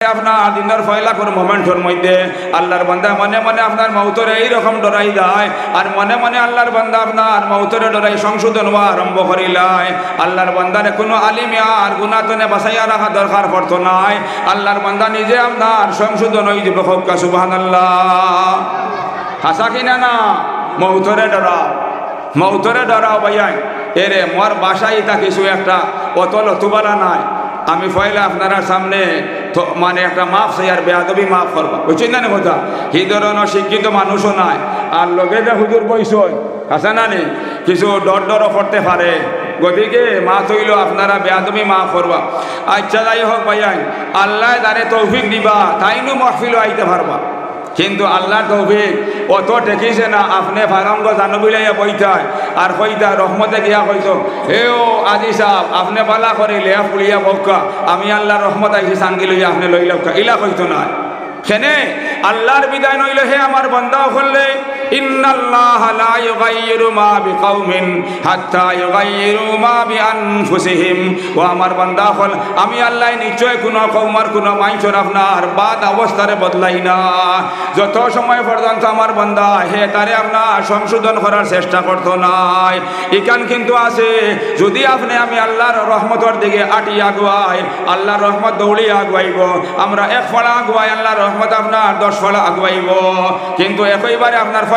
আপনার দিনের ফয়লা কোন মোমেন্টর মধ্যে আল্লাহর বান্দা মনে মনে আপনার মৌতরে এইরকম ডরাই যায় আর মনে মনে আল্লাহর বান্দা আপনার মৌতরে ডরাই সংশোধন হওয়া আরম্ভ করিলায় আল্লাহর বান্দারে কোনো আলিমে আর গুণাতনে বাসাইয়া রাখা দরকার পড়তো নাই। আল্লাহর বান্দা নিজে আপনার সংশোধন হয়ে যাবে হকা সুবাহান আল্লাহ হাসা কিনা না? মৌতরে ডরাও। মৌতরে ডরাও ভাইয়াই। এরে মোর বাসাই তা কিছু একটা, অতল তুবালা নাই। আমি ফয়লা আপনারা সামনে মানে একটা মাফ আর বেয়াদবি মাফ করবা। বুঝছেন না কথা সেই ধরনের শিক্ষিত মানুষও নাই। আর লগে যে হুজুর বইসই আছে না নি? কিছু ডর ডরও করতে পারে। গতিকে মা তৈল আপনারা বেয়া তুমি মা করবা। আচ্ছা যাই হোক ভাইয়াই আল্লাহ দাঁড়িয়ে তৌফিক দিবা। তাইনু মহফিলও আইতে পারবা। কিন্তু আল্লাহ তৌফিক, অত টেকিছে না, আপনি ফারঙ্গ জানবিলাইয়া বইতায় আর কইতা রহমতে গিয়া কইতো হে ও আজি সাহ, আপনি বালা করে লেয়া ফুলিয়া বকা আমি আল্লাহর রহমত আইসি সাঙ্গি লইয়া আপনি লইলা ইলা কইতো না সেনে আল্লাহর বিদায় নইলে হে আমার বন্দা হলে আমি আল্লাহ নিশ্চয় কৌমার আপনার বাদ অবস্থারে বদলাই না। যত সময় পর্যন্ত আমার বান্দা হে তারে আপনার সংশোধন করার চেষ্টা করতো নাই, ইকান কিন্তু আছে। যদি আপনি আমি আল্লাহর রহমতর দিকে আটি আগুয়াই, আল্লাহর রহমত দৌড়ি আগুয়াইব, আমরা এক ফলা আগুয়াই, আল্লাহর রহমত আপনার দশ ফলা আগুয়াইব। কিন্তু একইবারে আপনার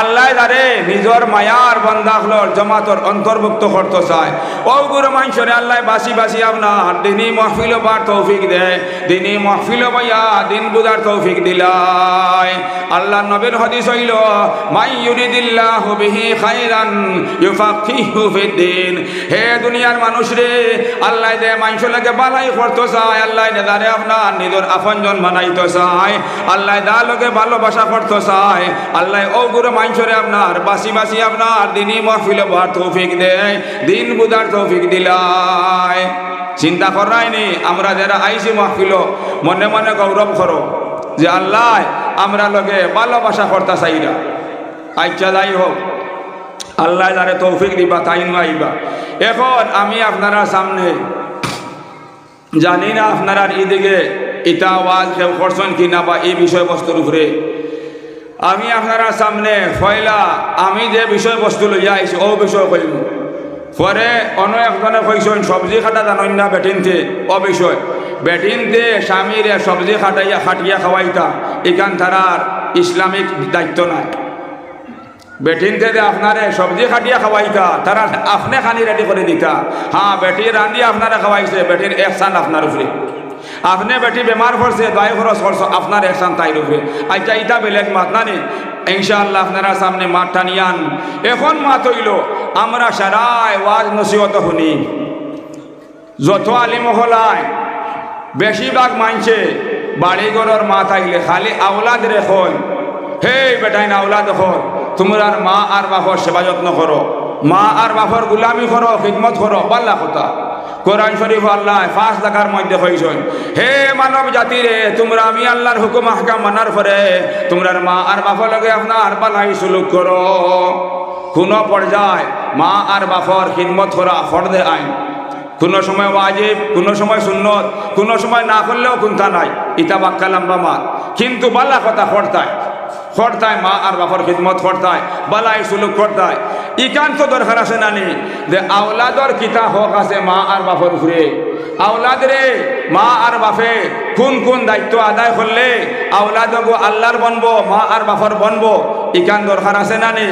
আল্লাহ তারে নিজর মায়ার বন্দাখলর জমাতর অন্তর্ভুক্ত করতে চায়। ও গুরু মানুষরে আল্লাহ বাসি বাসি আপনার দিনই মহফিল বার তৌফিক দেয় দিনই মহফিল বইয়া দিন বুঝার তৌফিক দিলাই। আল্লাহ নবীর হদিস হইল, মাই ইউরিদিল্লাহ বিহি খাইরান হে দুনিয়ার মানুষ রে, আল্লাহ দে মানুষ লাগে বালাই করতে চায়, আল্লাহ দে দারে আপনার নিজের আপনজন বানাইতে চায়। আল্লাহ দা লোকে ভালোবাসা করতে চায়। আল্লাহ ও গুরু মানুষরে আপনার, বাসি বাসি আপনার, দিনই মহফিলে বার তৌফিক দেয়, দিন বুঝার তৌফিক দিলাই চিন্তা করাইনি আমরা যারা আইসি মহফিল মনে মনে গৌরব করো যে আল্লাহ, আমরা লগে ভালোবাসা করতে চাইরা আচ্ছা যাই হোক, আল্লাহ যারে তৌফিক দিবা, তাই আইবা। এখন আমি আপনারা সামনে, জানি না আপনারা এদিকে ইটা ওয়াজ কেউ করছেন কিনা বা এই বিষয়বস্তুর উপরে। আমি আপনারা সামনে ফয়লা, আমি যে বিষয়বস্তু লইয়া আইছি, ও বিষয় কইম। পরে অন্য একজনে কইছেন, সবজি খাটা জানেন না বেটিনতে? ও বিষয়। বেটিনতে স্বামীরে সবজি খাটাইয়া, খাটিয়া খাওয়াইতা, এখান তারার ইসলামিক দায়িত্ব নাই। বেটিনতে যে আপনারে সবজি খাটিয়া খাওয়াইতা, তারা আপনি খানি রেডি করে দিতা। হ্যাঁ বেটি রান্ধি আপনারা খাওয়াইছে, বেটির একসান আপনার উপরে। আপনি বেটি বেমার পড়ছে দয় খরচ করছ আপনার একসান তাই উপরে আচ্ছা ইটা বেলেগ মাত নানি। ইনশাআল্লাহ আপনারা সামনে মাঠটা নিয়ান এখন মাত হইল, আমরা সারায় ওয়াজ নসিহত শুনি। যত আলিম হলায় বেশিরভাগ মানছে বাড়িঘরের মা থাকলে খালি আওলাদ রেখন হে বেটাই, না আওলাদ হর তোমরার মা আর বাপর সেবা যত্ন করো। মা আর বাপর গুলামি করো, খিদমত করো, পাল্লা কথা। কোরআন শরীফ আল্লাহ ফাঁস দেখার মধ্যে হয়েছেন হে মানব জাতি রে তোমরা আমি আল্লাহর হুকুম হাকাম মানার পরে তোমরার মা আর বাপর লগে আপনার পালাই সুলুক করো। কোনো পর্যায় মা আর বাপর খিদমত করা ফর্দে আইন। কোনো সময় ওয়াজিব, কোনো সময় সুন্নত, কোনো সময় না করলেও কুন্থা নাই। ইটা বাক্কা লম্বা মাত কিন্তু বাল্লা কথা খরতায় খরতায় মা আর বাপর খিদমত খরতায় বালাই সুলুক খরতায় ইকান তো দরকার আছে নানি যে আওলাদর কিতা হক আছে, মা আর বাপর ঘুরে আওলাদ রে মা আর বাপে কোন কোন দায়িত্ব আদায় করলে আওলাদ আল্লাহর বনব, মা আর বাপর বনব? ইকান দরকার আছে নানি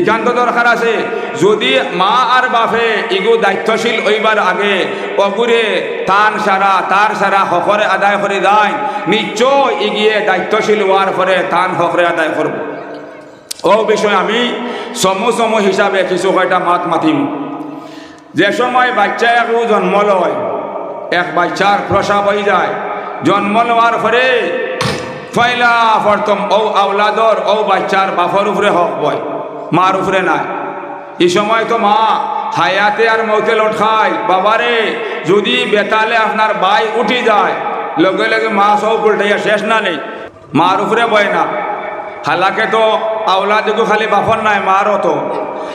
ইকান তো দরকার আছে। যদি মা আর বাপে ইগু দায়িত্বশীল হইবার আগে অগুরে তান সারা, তার সারা হকরে আদায় করে দেয়, নিশ্চয় ইগিয়ে দায়িত্বশীল হওয়ার পরে তান হকরে আদায় করব। ও বিষয় আমি সমু সমু হিসাবে কিছু কয়টা মাত মাতিম। যে সময় বাচ্চা একু জন্ম লয়, এক বাচ্চার প্রসাব হয়ে যায়। জন্ম লওয়ার পরে ফয়লা প্রথম ও আওলাদর ও বাচ্চার বাপর উপরে হক বয় মার উপরে নাই। এই সময় তো মা হায়াতে আর মৌতে লট খায় বাবারে যদি বেতালে আপনার বাই উঠি যায়, লগে লগে মা সব উল্টাইয়া শেষ না নেই। মার উপরে বয় না। হালাকে তো আওলাদিকু খালি বাফর নাই মারও তো।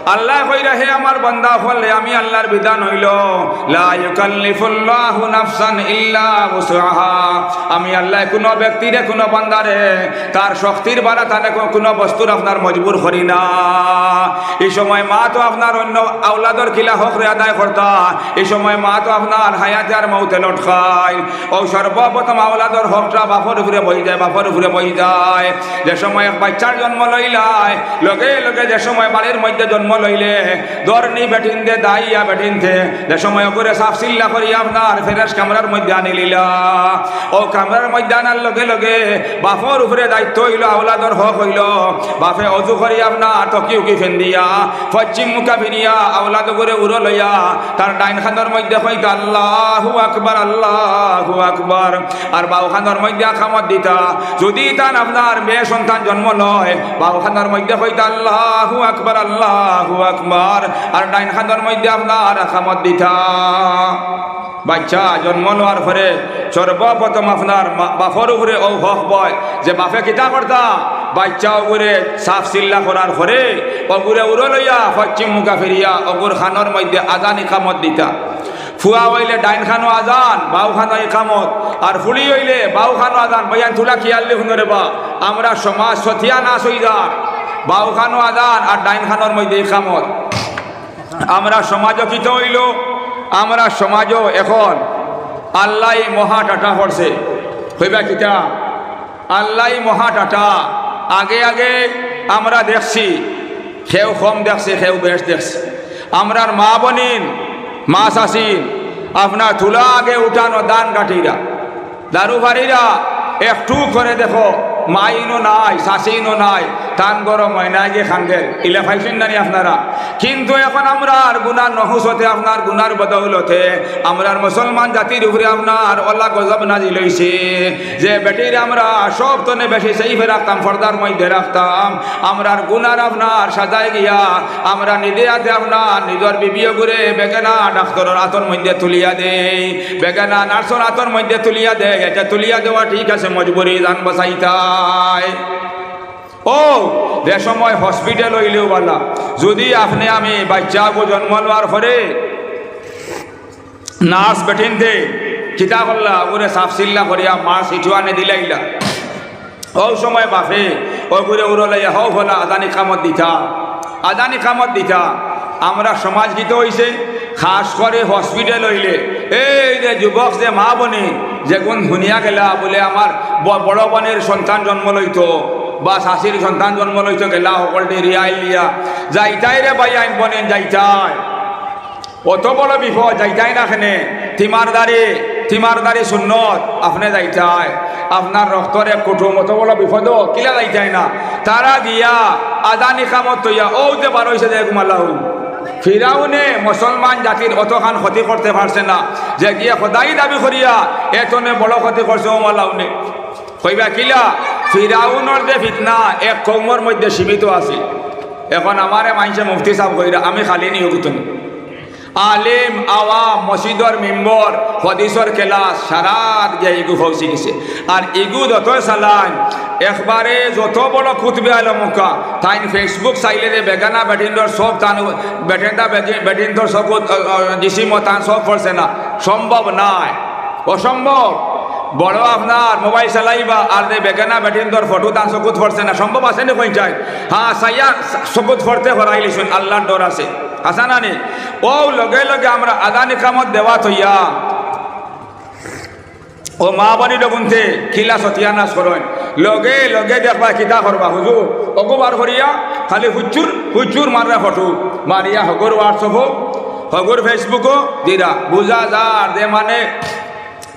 আল্লাহ কইরা, হে আমার বান্দা ফলে আমি আল্লাহর বিধান হইল, লা ইউকাল্লিফুল্লাহু নাফসান ইল্লা উসআহা আমি আল্লাহ কোন ব্যক্তিরে কোন বান্দারে তার শক্তির বাড়া তারে কোন বস্তুর আপনার মজবুর করি না। এই সময় মা তো আপনার অন্য আওলাদর কিলা হক রে আদায় করতা। এই সময় মা তো আপনার হায়াতে আর মৌতে লট খায়। ও সর্বপ্রথম আওলাদর হকটা বাপর উপরে বই যায়, বাপর উপরে বই যায়। যে সময় বাচ্চার জন্ম লইলায়, লগে লগে যে সময় বাড়ির মধ্যে জন্ম লইলে। দরনি বেঠিন দে দাইয়া বেঠিন থে যে সময় সাফ সিল্লা করি আপনার, ফেরাস কামরার মধ্যে আনি লিলা। ও কামরার মধ্যে আনার লগে লগে বাপর উপরে দায়িত্ব হইল, আওলাদর হক হইল। বাপে অজু করি আপনার, টকি উকি ফেন দিয়া পশ্চিম মুখা ফিরিয়া, আওলাদ করে উড়ো লইয়া। তার ডাইন খানোর মধ্যে হইত আল্লাহু আকবার আল্লাহু আকবার। আর বাউ খানোর মধ্যে আখামত দিতা। যদি তার আপনার মেয়ে সন্তান জন্ম লয় বাউ খানোর মধ্যে হইত আল্লাহু আকবার, আল্লাহু আকবার। আর ডাইন খানোর মধ্যে আপনার আখামত দিতা। বাচ্চা জন্ম লওয়ার পরে সর্বপ্রথম আপনার বাপর উপরে ও বয়। যে বাপে কিতা করতা? বাচ্চা উপরে সাফ চিল্লা করার পরে অগুরে উড়ো লইয়া পশ্চিম মুখা ফিরিয়া অগুর খানোর মধ্যে আজান ইকামত দিতা। ফুয়া হইলে ডাইন খানো আজান বাউ খানো ইকামত। আর ফুলি হইলে বাউ খানো আজান, বয়ান তুলা খিয়াল্লি শুনরে বা। আমরা সমাজ সথিয়া না সইদার। বাউ খানো আজান আর ডাইন খানোর মধ্যে ইকামত আমরা সমাজও কিত হইল আমরা সমাজও এখন আল্লাহ মহা টাটা পড়ছে হইবা কিতা আল্লাহ মহা টাটা। আগে আগে আমরা দেখছি সেও কম দেখছে সেও বেশ দেখছে। আমরার মা বনিন, মা শাসিন, আপনার তুলা আগে উঠানো দান কাটিরা দারু বাড়িরা একটু করে দেখো, মাইনও নাই, শাসিনও নাই টান গরম হয় না গিয়ে খানদের, ইলে পাইছেন নানি আপনারা। কিন্তু এখন আমরা আর গুনার নহসতে, আপনার গুনার বদৌলতে, আমরার মুসলমান জাতির উপরে আপনার অল্লাহ গজব নাজি লইছে যে বেটির আমরা সব তনে বেশি সেইফে রাখতাম, ফর্দার মধ্যে রাখতাম। আমরার গুনার আপনার সাজায় গিয়া, আমরা নিজে হাতে আপনার নিজের বিবিও করে বেগেনা ডাক্তারের আতর মধ্যে তুলিয়া দেই। বেগেনা নার্সর আতর মধ্যে তুলিয়া দেয় এটা তুলিয়া দেওয়া ঠিক আছে, মজবুরি জান বসাইতাই। ও যে সময় হসপিটাল হইলেও বলা। যদি আপনি আমি বাচ্চা গো জন্ম নেওয়ার পরে নার্স বেঠিন দে কিতা করলা, ওরে সাফ সিল্লা করিয়া মাছ ইটুয়ানে দিলাইলা। ও সময় বাপে ও করে উড়লাইয়া, হও হলা আদানি কামত দিতা। আদানি কামত দিতা। আমরা সমাজ গীত হইছে, খাস করে হসপিটাল হইলে। এই যে যুবক, যে মা বনে, যে কোন ধুনিয়া গেলা বলে আমার বড় বোনের সন্তান জন্ম লইতো। বা শাশির সন্তান জন্ম লইতো গেলা সকলটি রিয়াইল লিয়া। যাইতাই রে বাই আইন বনেন যাইতাই। অত বড় বিপদ, যাইতাই না খেনে। তিমারদারি তিমারদারি সুন্নত, আপনি যাইতাই। আপনার রক্তর কুটুম, অত বড় বিপদ কিলা যাইতাই না। তারা দিয়া আদানি কামত তৈয়া, ও, যে বার হয়েছে যে ঘুমালাউ ফিরাউনে মুসলমান জাতির অতখান ক্ষতি করতে পারছে না। যে গিয়া সদাই দাবি করিয়া, এতনে বড় ক্ষতি করছে ও মালাউনে কইবা, কিলা? ফিরাউনের যে ফিতনা, এক কৌমর মধ্যে সীমিত আছে। এখন আমারে মাইনছে মুফতি সাহেব কইরা, আমি খালি নিয়োগ তুমি আলিম আওয়াম মসজিদর মেম্বর হদিসর কেলাস সারাত গিয়া ইগু ফৌসি গেছে আর ইগু যত চালান একবারে যত বড় খুতবে আলো মুখা তাইন ফেসবুক চাইলে যে বেগানা বেটিন্দর সব তান, বেটেন্দা বেটিন্দর সব জিসিম তান সব করছে না। সম্ভব নাই। অসম্ভব বড় আপনার মোবাইল চালাইবা, আর যে বেগানা বেটিন্দর ফটো তান চকুত ফরছে না সম্ভব আছে নি কই চাই হ্যাঁ সাইয়া চকুত ফরতে হরাইলিছুন আল্লাহর ডর আছে। আসা না ও লগে লগে আমরা আদানি কামত দেওয়া থইয়া ও মা বাড়ি লগুনতে খিলা সতিয়া নাচ করেন লগে লগে দেখবা কিতা করবা হুজুর অগোবার করিয়া খালি হুচুর হুচুর মারা ফটো। মারিয়া হগর হোয়াটসঅ্যাপ হগর ফেসবুকও দিরা বুঝা যার যে মানে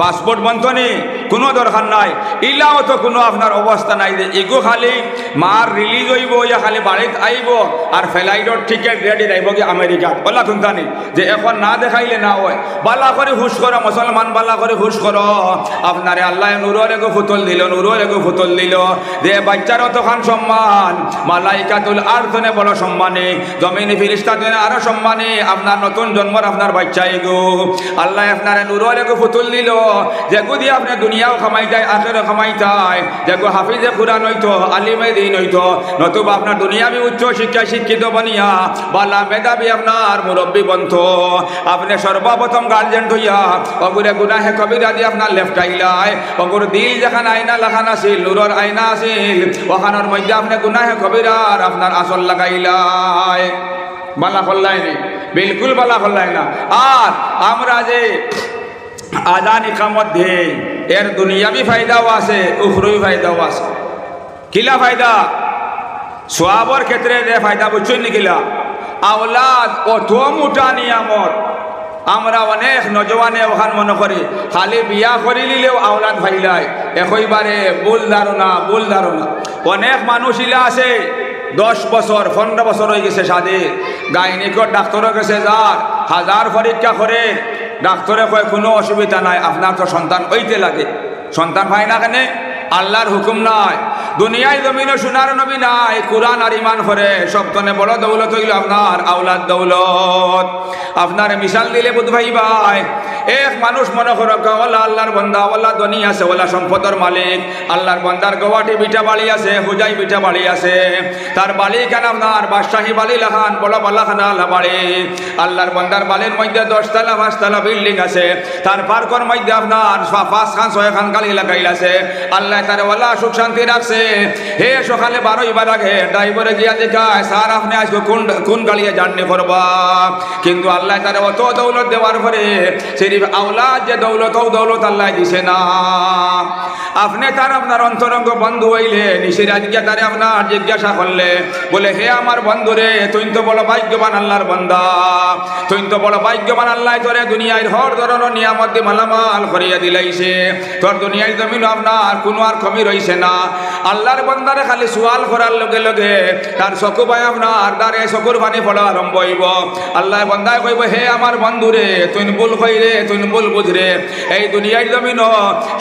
পাসপোর্ট বন্ধনি, কোনো দরকার নাই। ইলাও তো কোনো আপনার অবস্থা নাই যে এগো খালি মার রিলিজ হইব, ইয়া খালি বাড়িত আইব, আর ফ্লাইটর টিকেট রেডি রাইব কি আমেরিকা বলা শুনতানি যে এখন না দেখাইলে না হয়। বালা করে হুশ করো মুসলমান বালা করে হুশ করো আপনারে আল্লাহ নুরর এগো ফুতল দিল, নুরর এগো ফুতল দিল। যে বাচ্চার অতখান সম্মান, মালাইকাতুল আর তনে বড় সম্মানে, জমিনে ফিরিস্তা তনে আরও সম্মানে, আপনার নতুন জন্মর আপনার বাচ্চা এগো আল্লাহ আপনার নুরর এগো ফুতুল দিল। যে গুদি আপনি দুনিয়াও খামাইতাই আখেরও খামাইতাই যে গো হাফিজে কুরআন হইতো আলিমে দিন হইতো নতুবা আপনার দুনিয়াবি উচ্চ শিক্ষা শিক্ষিত বনিয়া, বালা মেধাবী আপনার মুরব্বী বন্ধ। আপনি সর্বপ্রথম গার্জেন হইয়া, অগুরে গুনাহে কবিরা দিয়ে আপনার লেফট আইলাই অগুর দিল যেখান আইনা লেখান আছিল নূরর আইনা আছিল ওখানোর মধ্যে আপনি গুনাহে কবিরার আপনার আসল লাগাইলাই বালা করলাই নি? বিলকুল বালা করলাই না। আর আমরা যে আজান ইকামত দেই এর দুনিয়াবি ফায়দাও আছে উখরুই ফায়দাও আছে। কিলা ফায়দা? সোয়াবর ক্ষেত্রে যে ফায়দা বুঝছেন কিলা? আওলাদ অত মোটা নিয়ামত। আমরা অনেক নজওয়ানে ওখান মনে করি, খালি বিয়া করি নিলেও আওলাদ ভাইলাই একইবারে ভুল ধারণা ভুল ধারণা। অনেক মানুষ ইলা আছে, দশ বছর, পনেরো বছর হয়ে গেছে সাদে। গাইনিকর ডাক্তারও গেছে যার, হাজার পরীক্ষা করে ডাক্তারে কয়, কোনো অসুবিধা নাই, আপনার তো সন্তান হইতে লাগে। সন্তান পায় না কেন? আল্লাহর হুকুম নাই দুনিয়ায় জমিনে সোনার নবী নাই, কোরআন আর ইমান করে সপ্তনে বড় দৌলত হইল আপনার আউলাদ দৌলত। আপনার মিশাল দিলে বুধ ভাই ভাই। এক মানুষ মনে করো ওলা আল্লাহর বন্দা, ওলা ধনী আছে, ওলা সম্পদের মালিক। আল্লাহর বন্দার গোয়াটি বিটা বাড়ি আছে, হুজাই বিটা বাড়ি আছে। তার বাড়ি কেন আপনার? বাদশাহী বাড়ি লাখান বড় বালাখানা বাড়ি। আল্লাহর বন্দার বাড়ির মধ্যে দশতলা, পাঁচতলা বিল্ডিং আছে। তার পার্কর মধ্যে আপনার পাঁচ খান ছয় খান গালি লাগাইল আছে। আল্লাহ তার ওলা সুখ শান্তি রাখছে। হে সকালে বারোই বার আগে ড্রাইভারে গিয়া দেখায়, স্যার, আপনি আজকে কোন কোন গাড়িয়ে জার্নি করবা কিন্তু আল্লাহ তার অত দৌলত দেওয়ার পরে সেই আওলাদ যে দৌলত, ও দৌলত আল্লাহ দিছে না। আপনি তার আপনার অন্তরঙ্গ বন্ধু হইলে নিশির আজকে তারে আপনার জিজ্ঞাসা করলে, বলে, হে আমার বন্ধু রে, তুই তো বড় ভাগ্যবান আল্লাহর বন্দা। তুই তো বড় ভাগ্যবান আল্লাহ তোরে দুনিয়ায় হর ধরনের নিয়ামত মালামাল করিয়া দিলাইছে। তোর দুনিয়ায় জমিন আপনার কোনো আর কমি রইছে না। আল্লাহর বন্দারে খালি সুয়াল করার লগে লগে তার চকু পায় আপনার দ্বারে চকুর পানি পড়া আরম্ভ হইব। আল্লাহ বন্দায় কইব, হে আমার বন্ধুরে তুই ভুল কইরে তুই ভুল বুঝরে এই দুনিয়ার জমিন,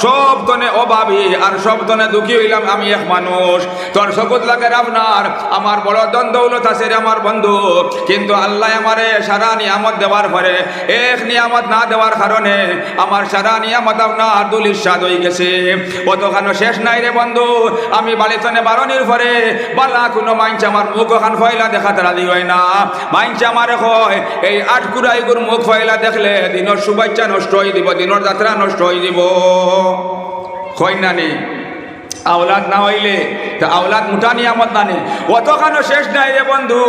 সব তনে অভাবী আর সব তনে দুঃখী হইলাম আমি এক মানুষ। তোর চকুত লাগে আপনার, আমার বড় দ্বন্দ্ব দৌলত আছে রে আমার বন্ধু। কিন্তু আল্লাহ আমারে সারা নিয়ামত দেওয়ার পরে, এক নিয়ামত না দেওয়ার কারণে আমার সারা নিয়ামত আপনার দুলির স্বাদ হয়ে গেছে। কতখানো শেষ নাই রে বন্ধু, আমি বালিতনে বারণের পরে বালা কোনো মাইনছে আমার মুখ ওখান ফয়লা দেখাতে রাজি হয় না। মাইনছে আমার হয় এই আটকুড়াই গুর মুখ ফয়লা দেখলে দিনের শুভেচ্ছা নষ্ট হয়ে দিব, দিনের যাত্রা নষ্ট হয়ে দিব। হয় না নেই আওলাদ না হইলে, তা আওলাদ মুঠা নিয়ামত না নেই অতখানো শেষ নাই রে বন্ধু,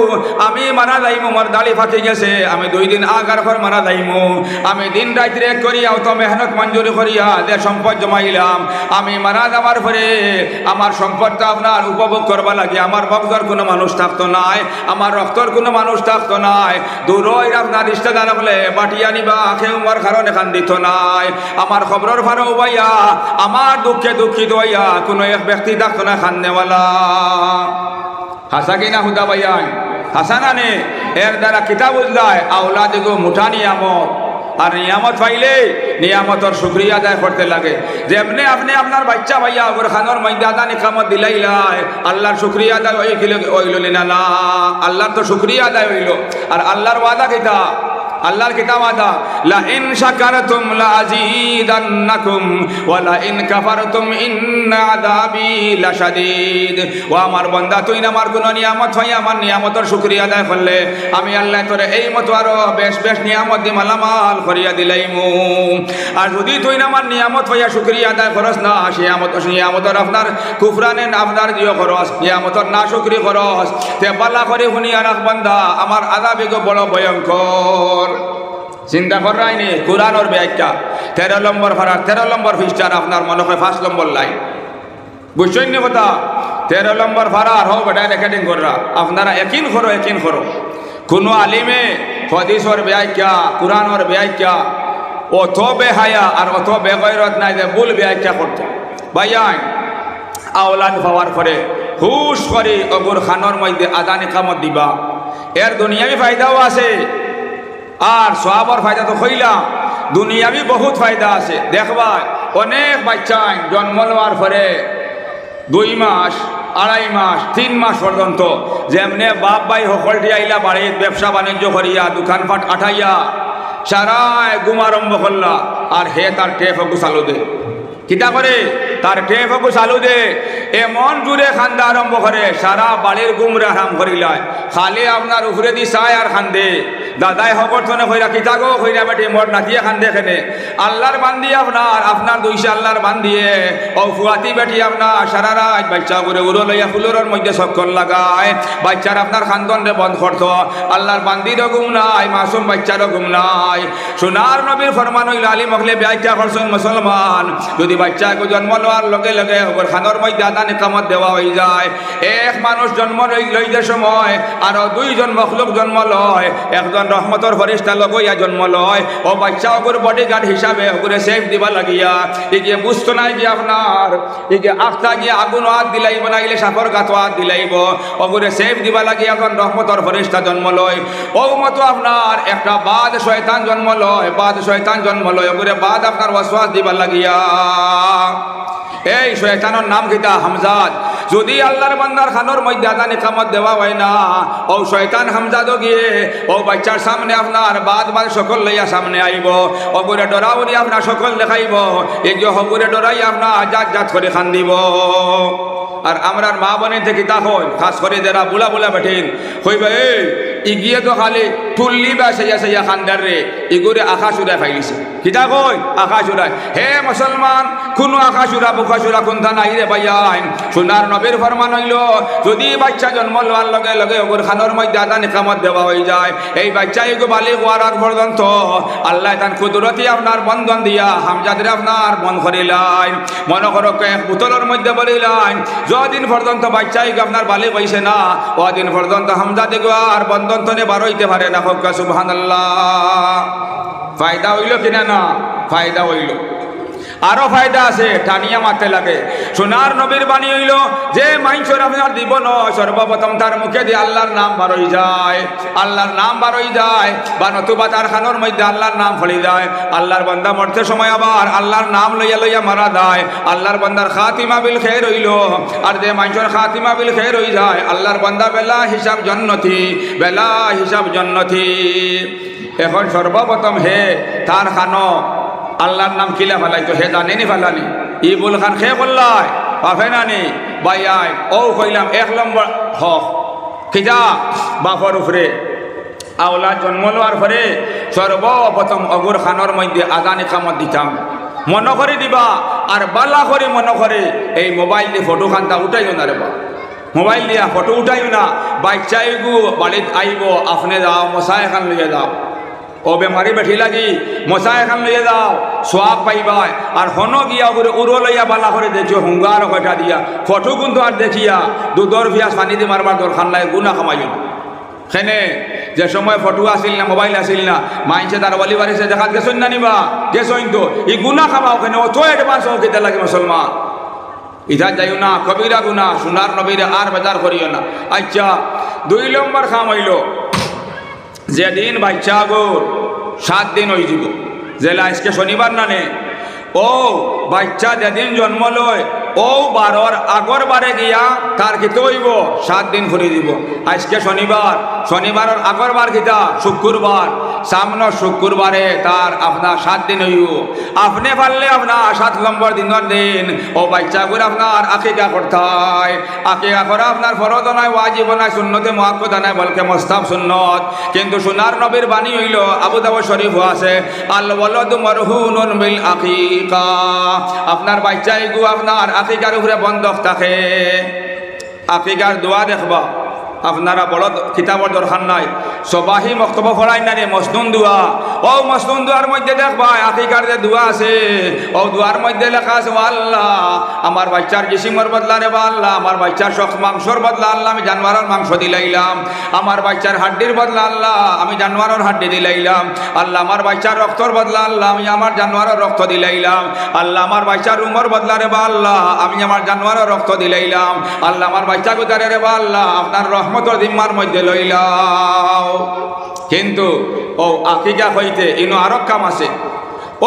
আমি মারা যাইমু মোর দাড়ি ফাটি গেছে, আমি দুই দিন আগার পর মারা যাইমু। আমি দিন রাত্রে করিয়া, অত মেহনত মঞ্জুরি করিয়া দে সম্পদ জমাইলাম। আমি মারা যাওয়ার পরে আমার সম্পদটা আপনার উপভোগ করবা লাগে। আমার ভক্তর কোনো মানুষ থাকতো নাই, আমার রক্তর কোনো মানুষ থাকতো নাই। দূরই আপনার রিশ্তেদার হলে বাটিয়া নিবা খেউ মোর কারণ এখান দিত নাই। আমার খবরের ভাড়া উবাইয়া আমার দুঃখে দুঃখিত হইয়া কোনো এক ব্যক্তি থাকতো না খান্নেওয়ালা। হাসা কিনা হুদা ভাইয়ান হাসা না এর দ্বারা কিতাব উজলায় আওলা দিগো মুঠা নিয়ামত। আর নিয়ামত পাইলে নিয়ামতর শুক্রিয়া আদায় করতে লাগে। যেমনি আপনি আপনার বাচ্চা ভাইয়া ওর খানোর মধ্যে আদা নিকামত দিলাইলাই আল্লাহর শুক্রিয়া আদায় হইল হইল না না আল্লাহর তো শুক্রিয়া আদায় হইল। আর আল্লাহর ওয়াদা কিতা? আল্লাহর কিতাব আদা। লা ইন শাকারতুম লা আযীদান্নাকুম ওয়া লা ইন কাফারতুম ইন্না আযাবি লাশাদীদ। ও আমার বান্দা, তুই না আমার কোন নিয়ামত হয়, আমার নিয়ামতের শুকরিয়া আদায় করলে আমি আল্লাহ তোরে এই মতো আরও বেশ বেশ নিয়ামত দি মালামাল করিয়া দিলাইমু। আর যদি তুই না আমার নিয়ামত হইয়া শুকরিয়া আদায় করস না সে নিয়ামত, নিয়ামতর আপনার কুফরানে আপনার জিও খরচ, নিয়ামতর না শুকরি খরচ। তে বালা করে শুনিয়া রাখ বান্দা, আমার আদাবিগ বড় ভয়ঙ্কর। চিন্তা করাই নি কোরআনর ব্যাখ্যা। তেরো নম্বর ভাড়ার তেরো নম্বর ফিস্টার আপনার মনে হয় পাঁচ নম্বর লাইন। বুঝছেন কথা? তেরো নম্বর ভাড়ার হোক বেটা রেকর্ডিং কররা আপনারা একিন করো একিন করো। কোনো আলিমে হদিসর ব্যাখ্যা, কোরআনর ব্যাখ্যা অত বেহায়া আর অত বেগৈরত নাই যে ভুল ব্যাখ্যা করতে। ভাইয়াই আওলাদ পাওয়ার পরে হুশ করে অগুর খানোর মধ্যে আদানি কামত দিবা। এর দুনিয়াবি ফায়দাও আছে। আর সহাবর ফায়দা তো হইলাম দুনিয়াবি বহুত ফায়দা আছে। দেখবা, অনেক বাচ্চাই জন্ম নেওয়ার পরে দুই মাস, আড়াই মাস, তিন মাস পর্যন্ত যেমনে বাপ ভাই সকলটি আইলা বাড়ির ব্যবসা বাণিজ্য করিয়া, দোকানপাট আঠাইয়া, সারায় গুম আরম্ভ করলা, আর হে তার হকু চালু দে। কিতা করে? তার টেপ হকু চালু দে। এমন জুড়ে খান্দা আরম্ভ করে, সারা বাড়ির গুমরে আরাম করিলায় খালি আপনার উপরে দি চায় আর খান্দে। দাদাই হকর্থনে হইরা কিতা গো হইরা বেটি মোর নাতিয়ে খান্দে খেনে আল্লাহর বান্দি আপনার আপনার দুইশে আল্লাহর বান্দিয়ে ও ফুয়াতি বেটি আপনার, সারা রাত বাচ্চা করে উড়ো লইয়া ফুলরের মধ্যে চক্কর লাগায়। বাচ্চার আপনার খান্দন রে বন্ধ করত। আল্লাহর বান্দিরও ঘুম নাই, মাসুম বাচ্চারও ঘুম নাই। সোনার নবীর ফরমান হইল আলী মখলে ব্যাখ্যা করছেন মুসলমান। যদি বাচ্চাকে জন্ম নেওয়ার লগে লগে খানোর মধ্যে আদানি কামত দেওয়া হয়ে যায়। এক মানুষ জন্ম লই- লইতে সময়, আরও দুইজন মখলুক জন্ম লয়। একজন রহমতর ফরিস্তা লগইয়া জন্ম লয়। ও বাচ্চা ওগুর বডি গার্ড হিসাবে ওগুরে সেফ দিবা লাগিয়া। এগিয়ে বুঝতো নাই যে আপনার এগিয়ে আখতা গিয়ে আগুন হাত দিলাইব না গেলে সাপর গাত হাত দিলাইব। ওগুরে সেফ দিবা লাগিয়া এখন রহমতর ফরিস্তা জন্ম লয়। ও মতো আপনার একটা বাদ শয়তান জন্ম লয়, বাদ শয়তান জন্ম লয়। ওগুরে বাদ আপনার ওয়াসওয়াস দিবা লাগিয়া। এই শয়তানোর নাম কিতা? হামজাদ। যদি আল্লাহর বান্দার খানোর মধ্যে আদানি কামত দেওয়া হয় না, ও শয়তান হামজাদও গিয়ে, ও বাচ্চার সামনে আপনার বাদ বাদ সকল লইয়া সামনে আইব অগুরে ডরাউনি আপনার সকল দেখাইব, এই যে হগুরে ডরাই আপনার জাত জাত করে খান দিব আর আমরার মা বোনের থেকে তা হয়, খাস করে যারা বুলা বুলা বেঠেন, হইবে এই ইগিয়ে তো খালি তুল্লি বা সেয়া সেয়া খান্দার রে ইগুরে আকাশ উড়ায় ফাইলিছে। কিতা কই আকাশ উড়ায় হে মুসলমান কোনো আকাশ উড়া বুকাশ উড়া কোনটা নাই রে ভাইয়াইন সোনার নবীর ফরমান হইল, যদি বাচ্চা জন্ম লওয়ার লগে লগে ওগুর খানোর মধ্যে আদা নিকামত দেওয়া হয়ে যায়, এই বাচ্চা এগো বালি হওয়ার আগ পর্যন্ত আল্লাহ তান কুদরতি আপনার বন্ধন দিয়া হামজাদের আপনার মন করিলাইন মনে করো এক বোতলের মধ্যে বলিলাইন যদিন পর্যন্ত বাচ্চা এগো আপনার বালি পাইছে না ওদিন পর্যন্ত হামজা দেখো আর বন্ধন তনে বার হইতে পারে না হোক সুবহানাল্লাহ। ফায়দা হইল কিনা না? ফায়দা হইল। আরও ফায়দা আছে টানিয়া মারতে লাগে। সোনার নবীর বাণী হইল, যে মাইনসর আপনার দিব ন সর্বপ্রথম তার মুখে দিয়ে আল্লাহর নাম বারই যায়। আল্লাহর নাম বারই যায়, বা নতুবা তার খানোর মধ্যে আল্লাহর নাম ফলি যায়। আল্লাহর বান্দা মরতে সময় আবার আল্লাহর নাম লইয়া লইয়া মারা যায়। আল্লাহর বান্দার খাতিমা বিল খেয়ে হইল, আর যে মাইনসর খাতিমা বিল খের হই যায়, আল্লাহর বান্দা বেলা হিসাব জন্নতি, বেলা হিসাব জন্নতি। এখন সর্বপ্রথম হে তার খানো আল্লাহর নাম কিলা ফেলাইতো হে জানেনি ফেলানি? ই বুল খান খে বললাই পাফে নানি, বাই আই ও কইলাম, এক নম্বর হক। খিজা বাপর উপরে আওলা জন্ম লওয়ার পরে সর্বপ্রথম অগুর খানোর মধ্যে আদানি কামত দিতাম মনে করে দিবা আর বালা করে মনে করে এই মোবাইল দিয়ে ফটো খানটা উঠাইও না বা মোবাইল দিয়া ফটো উঠাইও না বাচ্চাই গু বাড়িত আইব আপনি যাও মশাই এখান লইয়া যাও। ও বেমারি বেঠি লাগি মশা এখান লইয়া যাও, সোয়াব পাইবাই। আর হন গিয়া করে উড়ো লইয়া বালা করে দেখিও, হুঙ্গার কয়টা দিয়া। ফটো কিন্তু আর দেখিয়া দুধর পিয়াজ পানি দি মারবার দরকার নাই গুনা কামাইও না সেনে যে সময় ফটো আসিল না, মোবাইল আসিল না, মাইনছে তার বলি বাড়িছে দেখাত গেছন না নিবা গেছন তো। ই গুনা খামাও কেন অত এডভান্স হোক কেতে লাগে মুসলমান ইধা যাইও না কবিরা গুনা সোনার নবীরে আর বেজার করিও না। আচ্ছা দুই নম্বর খাম হইল, যেদিন বাচ্চা গোর সাত দিন ওই যাব জেলা আজকে শনিবার নানে। ও বাচ্চা যেদিন জন্ম লয় ও বারর আগর বারে গিয়া তার কিতে হইব? সাত দিন ঘুরে দিব। আজকে শনিবার। শনিবারের আগর বার কিতা শুক্রবার। সামনে শুক্রবারে তার আপনার সাত দিন হইব। আপনি পারলে আপনার সাত নম্বর দিনের দিন। ও বাচ্চাগুলো আপনার আকিকা করতে হয়। আকিকা করা আপনার ফরজ নয়, ওয়াজিব নয় শূন্যতে মহাক্কত নয়, বলকে মোস্তাব সুন্নত। কিন্তু সোনার নবীর বাণী হইল আবু দাবর শরীফ আছে আল ওয়ালাদু মারহুনুন বিল আকিকা আপনার বাচ্চা এগু আপনার আকিকার উপরে বন্ধক থাকে। আকিকার দোয়া দেখবা। আপনারা বড় কিতাবর দরকার নাই। সবাহি মক্তব ফড়াই না রে মসনুন দুয়া। ও মসনুন দুয়ার মধ্যে দেখবা আকিকার যে দুয়া আছে। ও দুয়ার মধ্যে লেখা আছে আল্লাহ, আমার বাচ্চার জিসিমর বদলা রে আল্লাহ, আমার বাচ্চার শখ মাংসর বদলা আল্লাহ, আমি জানোয়ারের মাংস দিলাইলাম। আমার বাচ্চার হাড্ডির বদলা আল্লাহ, আমি জানোয়ারের হাড্ডি দিলাইলাম। আল্লাহ, আমার বাচ্চার রক্তর বদলা আল্লাহ, আমি আমার জানোয়ারের রক্ত দিলাইলাম। আল্লাহ, আমার বাচ্চার উমর বদলা রে আল্লাহ, আমি আমার জানোয়ারের রক্ত দিলাইলাম। আল্লাহ, আমার বাচ্চা গুজারে রে আল্লাহ, আপনার রহমতর জিম্মার মধ্যে লইলাম কিন্তু ও আকিকা হইতে ইনো কাম আছে।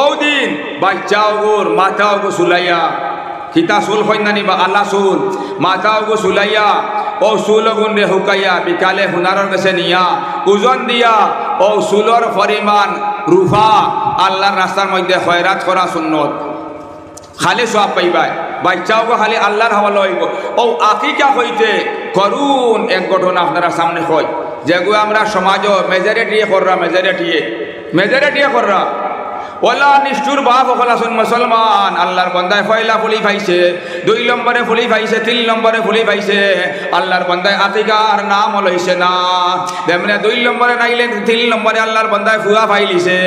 ও দিন বাচ্চা ওগুর মাথা ওগু সুলাইয়া কিতা চুল সন্ধানী বা আল্লাহ চুল মাথা ওগু চুলাইয়া ও চুল গুণ রে শুকাইয়া, বিকালে সোণাৰৰ কাছে নিয়া, ওজন দিয়া, ও চুলৰ পৰিমাণ রুফা আল্লাহর রাস্তার মধ্যে খয়রাত করা সুন্নত। খালি সব পাইবাই। বাচ্চাও খালি আল্লাহর হাওয়া লইব। ও আকিকা হইতে করুন এক ঘটনা আপনারা সামনে হয়। যেগুলো আমরা সমাজ মেজরিটিয়ে কররা মেজরিটিয়ে মেজরিটিয়ে কররা। ওলা নিষ্ঠুর বাপ সকল আসুন মুসলমান। আল্লাহর বন্দায় ফয়লা ফুলি পাইছে দুই নম্বরে ফুলি পাইছে তিন নম্বরে ফুলি পাইছে আল্লাহর বন্দায় আতিকার নাম লইছে না। তেমনি দুই নম্বরে নাইলে তিন নম্বরে আল্লাহর বন্দায় ফুয়া পাইলিছে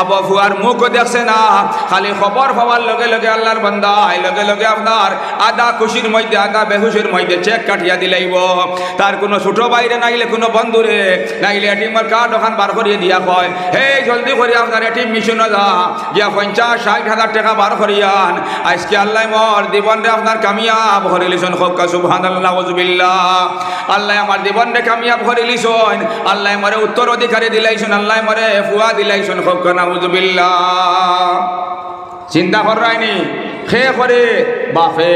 আব ফুয়ার মুখ দেখছে না। খালি খবর পাওয়ার লগে লগে আল্লাহর বন্দায়, লগে লগে আপনার আদা খুশির মধ্যে, আদা বেহুশির মধ্যে চেক কাটিয়া দিলাইব তার কোনো ছোট বাইরে নাইলে কোনো বন্ধুরে, নাইলে এটিএমের কার্ড ওখান বার করিয়ে দিয়া কয় হে জলদি করে আপনার এটিএম মিশনে যা। গিয়া পঞ্চাশ ষাট হাজার টাকা বার করিয়ান, আজকে আল্লাহ মর জীবনরে আপনার কামিয়াব করে লিছন। খোকা সুবহান আল্লাহ আল্লাহ আমার জীবনরে কামিয়াব করে লিছন। আল্লাহ মরে উত্তর অধিকারী দিলাইছন, আল্লাহ মরে ফুয়া দিলাইছন। খোকা নাউজবিল্লাহ। চিন্তা করাইনি খে করে বাফে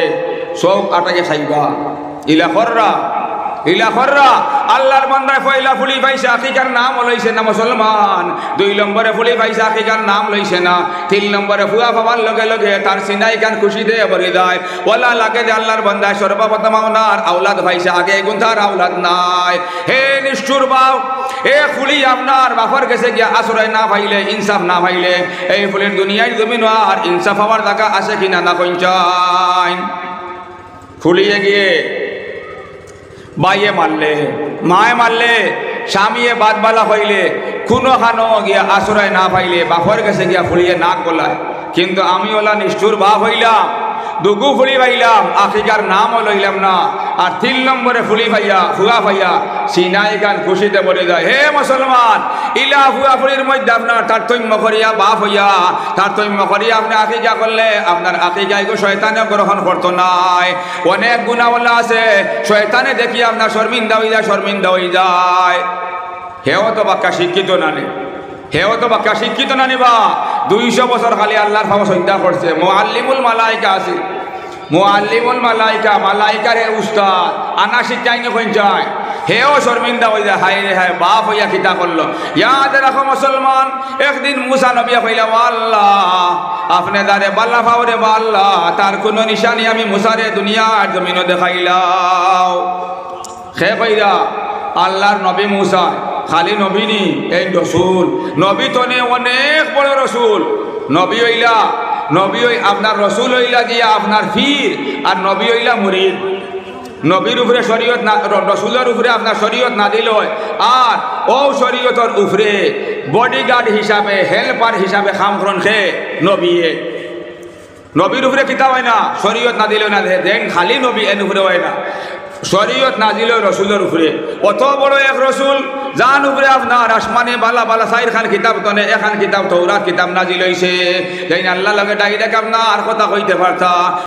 সব আটাকে খাইবা। ইলা কররা ইলা কররা আল্লাহর বান্দায় পয়লা ফুলি পাইছে আকিকার নাম লইছে না মুসলমান। দুই নম্বরে ফুলি পাইছে আকিকার নাম লইছে না। তিন নম্বরে ফুয়া পাবার লগে লগে তার সিনাই কান খুশি দিয়ে ভরে দেয় ওলা লাগে যে আল্লাহর বান্দায় সর্বপ্রথম আপনার আওলাদ পাইছে আগে গুন্থার আওলাদ নাই। হে নিষ্ঠুর বাপ, এ ফুলি আপনার বাফর গেছে গিয়া আশ্রয় না পাইলে, ইনসাফ না পাইলে, এই ফুলের দুনিয়ায় জমিন আর ইনসাফ হওয়ার জায়গা আছে কিনা না কঞ্চাইন ফুলিয়ে গিয়ে বাইয়ে মারলে, মায়ে মারলে, স্বামীয়ে বাদবালা হইলে কোনো হানো গিয়া আশ্রয় না পাইলে, বাপর কাছে গিয়া ফুলিয়ে না গলায়। কিন্তু আমি ওলা নিষ্ঠুর বা হইলাম। দুগু ফুলি পাইলাম আফিকার নামও লইলাম না। আর তিন নম্বরে ফুলি ভাইয়া ফুয়া ভাইয়া সিনাই গান খুশিতে বলে যায়। হে মুসলমান, ইলা ফুয়া ফুলির মধ্যে আপনার তারতম্য করিয়া বাপ হইয়া, তারতম্য করিয়া আপনি আকিকা করলে আপনার গো শয়তানে গ্রহণ করতো নাই। অনেক গুণাবলা আছে, শয়তানে দেখি আপনার শর্মিন্দা হয়ে যায় শর্মিন্দা হয়ে যায়। হেও তো বাক্কা শিক্ষিত না নে হেও তো বাক্কা শিক্ষিত না নিবা দুইশো বছর খালি আল্লাহর ভাব চিন্তা করছে। মোয়াল্লিমুল মালাইকা আছে। মোয়াল্লিমুল মালাইকা, মালাইকার হে উস্তাদ, আনা শিক্ষাই নে যায়। হেও শর্মিন্দা হয়ে যায় হায় রে হায়, বাপ হইয়া খিতা করল। ইয়াদ রাখো মুসলমান, একদিন মুসা নবিয়া কইলাম আল্লাহ আপনি দারে বাল্লা ফাওরে বাল্লা, তার কোনো নিশানি আমি মুসারে দুনিয়ার জমিনও দেখাইলাও। খে কইরা, আল্লাহর নবী মুসা খালি নবী নি, এই রসুল। নবী তো নে অনেক বড় রসুল। নবী হইলা, নবী হই আপনার রসুল হইলা গিয়া আপনার ফির আর নবী হইলা মুরিদ। নবীর উপরে শরীয়ত না রসুলের উপরে আপনার শরীয়ত না দিল আর ও শরীয়তর উপরে বডিগার্ড হিসাবে হেল্পার হিসাবে খামগ্রহণ খে নবীয়ে নবীর উপরে কিতাব হয় না, শরীয়ত না দিলেও না দেন খালি নবী এর উপরে হয় না। শরীয়ত নাজিল রসুলের উপরে। অত বড় এক রসুল যান উপরে আপনার আসমানে বালা বালা সাইর খান কিতাব তনে এখান কিতাব তৌরাত কিতাব নাজিল হইছে। যেই আল্লাহ লগে ডাকি দেখ আপনার কথা কইতে পারতা।